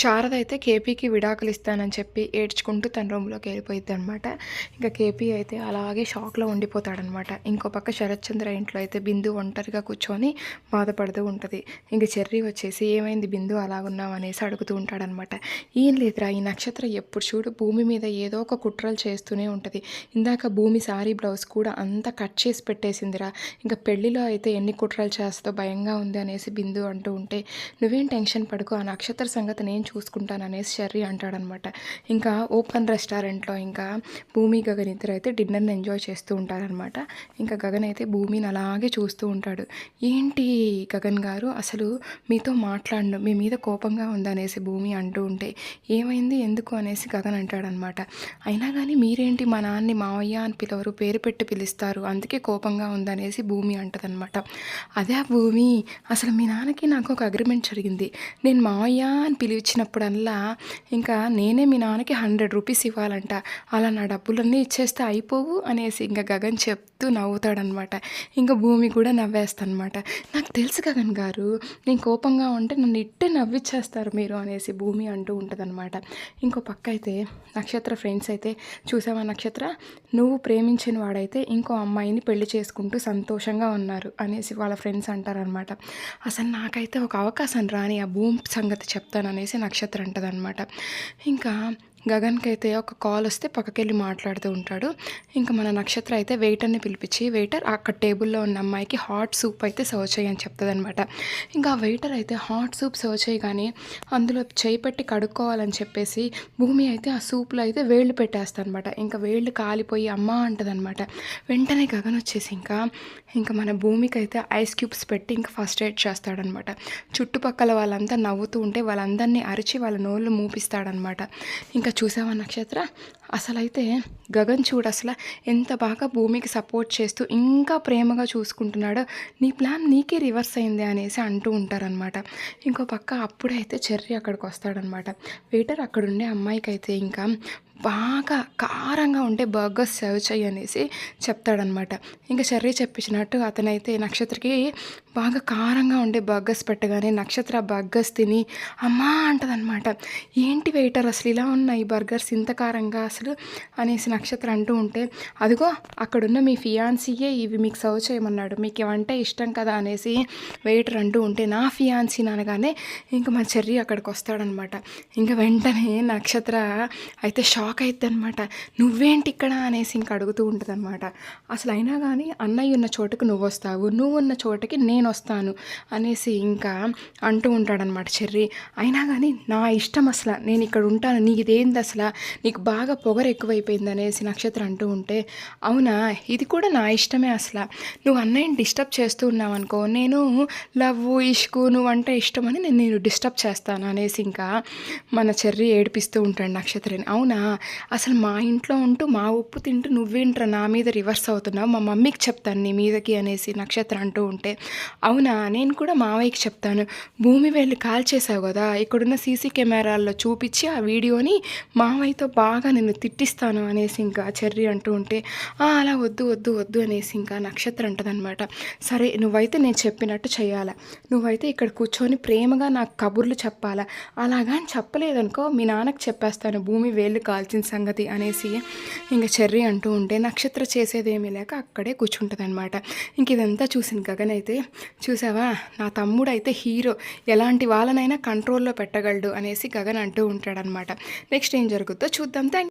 శారద అయితే కేపీకి విడాకులు ఇస్తానని చెప్పి ఏడ్చుకుంటూ తన రూమ్లోకి వెళ్ళిపోయింది అనమాట ఇంకా కేపీ అయితే అలాగే షాక్లో ఉండిపోతాడనమాట ఇంకో పక్క శరత్చంద్ర ఇంట్లో అయితే బిందు ఒంటరిగా కూర్చొని బాధపడుతూ ఉంటుంది. ఇంక చెర్రీ వచ్చేసి ఏమైంది బిందు అలాగున్నావు? అనేసి అడుగుతూ ఉంటాడనమాట ఏం లేదురా ఈ నక్షత్రం ఎప్పుడు చూడు భూమి మీద ఏదో ఒక కుట్రలు చేస్తూనే ఉంటుంది. ఇందాక భూమి సారీ బ్లౌజ్ కూడా అంతా కట్ చేసి పెట్టేసిందిరా. ఇంకా పెళ్ళిలో అయితే ఎన్ని కుట్రలు చేస్తో భయంగా ఉంది అనేసి బిందు అంటూ ఉంటే నువ్వేం టెన్షన్ పడుకో ఆ నక్షత్ర సంగతి నేను చూసుకుంటాను అనేసి షర్రీ అంటాడనమాట. ఇంకా ఓపెన్ రెస్టారెంట్లో ఇంకా భూమి గగన్ ఇద్దరు అయితే డిన్నర్ని ఎంజాయ్ చేస్తూ ఉంటారనమాట. ఇంకా గగన్ అయితే భూమిని అలాగే చూస్తూ ఉంటాడు. ఏంటి గగన్ గారు? అసలు మీతో మాట్లాడను మీ మీద కోపంగా ఉందనేసి భూమి అంటూ ఉంటే ఏమైంది? ఎందుకు అనేసి గగన్ అంటాడనమాట. అయినా కానీ మీరేంటి మా నాన్నని మావయ్య అని పిలవరు పేరు పెట్టి పిలుస్తారు అందుకే కోపంగా ఉందనేసి భూమి అంటదనమాట. అదే భూమి అసలు మీ నాన్నకి నాకు ఒక అగ్రిమెంట్ జరిగింది. నేను మావయ్య అని పిలిచి వచ్చినప్పుడల్లా ఇంకా నేనే మీ నాన్నకి హండ్రెడ్ రూపీస్ ఇవ్వాలంట. అలా నా డబ్బులన్నీ ఇచ్చేస్తే అయిపోవు అనేసి ఇంకా గగన్ చెప్తూ నవ్వుతాడనమాట. ఇంకా భూమి కూడా నవ్వేస్తానమాట. నాకు తెలుసు గగన్ గారు నేను కోపంగా ఉంటే నన్ను ఇట్టే నవ్విచ్చేస్తారు మీరు అనేసి భూమి అంటూ ఉంటుందన్నమాట ఇంకో పక్క అయితే నక్షత్ర ఫ్రెండ్స్ అయితే చూసావా నక్షత్ర? నువ్వు ప్రేమించిన వాడైతే ఇంకో అమ్మాయిని పెళ్ళి చేసుకుంటూ సంతోషంగా ఉన్నారు అనేసి వాళ్ళ ఫ్రెండ్స్ అంటారనమాట. అసలు నాకైతే ఒక అవకాశం రాని ఆ భూమి సంగతి చెప్తాననేసి నక్షత్రం అంటదనమాట ఇంకా గగన్కి అయితే ఒక కాల్ వస్తే పక్కకెళ్ళి మాట్లాడుతూ ఉంటాడు. ఇంకా మన నక్షత్ర అయితే వెయిటర్ని పిలిపించి వెయిటర్ అక్కడ టేబుల్లో ఉన్న అమ్మాయికి హాట్ సూప్ అయితే సర్వ్ చేయని చెప్తుంది అనమాట ఇంకా ఆ వెయిటర్ అయితే హాట్ సూప్ సర్వ్ చేయగానే అందులో చేయి పెట్టి కడుక్కోవాలని చెప్పేసి భూమి అయితే ఆ సూప్లో అయితే వేళ్ళు పెట్టేస్తానమాట ఇంకా వేళ్ళు కాలిపోయి అమ్మ అంటదనమాట. వెంటనే గగన్ వచ్చేసి ఇంకా ఇంకా మన భూమికి అయితే ఐస్ క్యూబ్స్ పెట్టి ఇంకా ఫస్ట్ ఎయిడ్ చేస్తాడనమాట. చుట్టుపక్కల వాళ్ళంతా నవ్వుతూ ఉంటే వాళ్ళందరినీ అరిచి వాళ్ళ నోళ్ళు మూపిస్తాడనమాట. ఇంకా చూసావా నక్షత్ర? అసలైతే గగన్ చూడు అసలు ఎంత బాగా భూమికి సపోర్ట్ చేస్తూ ఇంకా ప్రేమగా చూసుకుంటున్నాడో నీ ప్లాన్ నీకే రివర్స్ అయింది అనేసి అంటూ ఉంటారనమాట ఇంకో పక్క అప్పుడైతే చెర్రీ అక్కడికి వస్తాడనమాట వెయిటర్ అక్కడుండే అమ్మాయికి అయితే ఇంకా బాగా కారంగా ఉంటే బర్గర్స్ సర్వ్ చేయి అనేసి చెప్తాడనమాట. ఇంకా చెర్రీ చెప్పించినట్టు అతనైతే నక్షత్రకి బాగా కారంగా ఉండే బర్గర్స్ పెట్టగానే నక్షత్ర బర్గర్స్ తిని అమ్మా అంటదనమాట. ఏంటి వెయిటర్ అసలు ఇలా ఉన్నాయి బర్గర్స్ ఇంత కారంగా అసలు? అనేసి నక్షత్ర అంటూ ఉంటే అదిగో అక్కడున్న మీ ఫియాన్సీయే ఇవి మీకు సర్వ్ చేయమన్నాడు. మీకు ఇవంటే ఇష్టం కదా అనేసి వెయిటర్ అంటూ ఉంటే నా ఫియాన్సీ అనగానే ఇంకా మా చెర్రీ అక్కడికి వస్తాడనమాట. ఇంకా వెంటనే నక్షత్ర అయితే షాక్ అవుతుంది అనమాట నువ్వేంటి ఇక్కడ? అనేసి ఇంక అడుగుతూ ఉంటుందన్నమాట. అసలు అయినా కానీ అన్నయ్య ఉన్న చోటుకు నువ్వు వస్తావు నువ్వు ఉన్న చోటకి నేను వస్తాను అనేసి ఇంకా అంటూ ఉంటాడనమాట చెర్రీ. అయినా కానీ నా ఇష్టం అసలు. నేను ఇక్కడ ఉంటాను. నీదేంది అసలు? నీకు బాగా పొగరు ఎక్కువైపోయింది అనేసి నక్షత్రం అంటూ ఉంటే అవునా? ఇది కూడా నా ఇష్టమే అసలు. నువ్వు అన్నయ్యని డిస్టర్బ్ చేస్తూ ఉన్నావు అనుకో నేను లవ్ ఇష్కు నువ్వు అంటే ఇష్టం అని నేను నేను డిస్టర్బ్ చేస్తాను అనేసి ఇంకా మన చెర్రి ఏడిపిస్తూ ఉంటాడు నక్షత్రని. అవునా? అసలు మా ఇంట్లో ఉంటూ మా ఉప్పు తింటూ నువ్వేంట్రా నా మీద రివర్స్ అవుతున్నావు? మా మమ్మీకి చెప్తాను నీ మీదకి అనేసి నక్షత్రం అంటూ ఉంటే అవునా? నేను కూడా మావయ్యకి చెప్తాను. భూమి వెళ్ళి కాల్ చేసావు కదా ఇక్కడున్న సీసీ కెమెరాల్లో చూపించి ఆ వీడియోని మావయ్యతో బాగా నిన్ను తిట్టిస్తాను అనేసి ఇంకా చెర్రీ అంటూ ఉంటే అలా వద్దు వద్దు వద్దు అనేసి ఇంకా నక్షత్రం అంటదనమాట సరే నువ్వైతే నేను చెప్పినట్టు చేయాలా నువ్వైతే ఇక్కడ కూర్చొని ప్రేమగా నాకు కబుర్లు చెప్పాలా? అలాగా అని చెప్పలేదనుకో మీ నాన్నకి చెప్పేస్తాను భూమి వేళ్ళు కాల్చిన సంగతి అనేసి ఇంకా చెర్రీ అంటూ ఉంటే నక్షత్ర చేసేదేమీ లేక అక్కడే కూర్చుంటుంది అనమాట ఇంక ఇదంతా చూసిన గగన్ అయితే చూసావా నా తమ్ముడు అయితే హీరో ఎలాంటి వాళ్ళనైనా కంట్రోల్లో పెట్టగలడు అనేసి గగన్ అంటూ ఉంటాడనమాట నెక్స్ట్ ఏం జరుగుతుందో చూద్దాం. థ్యాంక్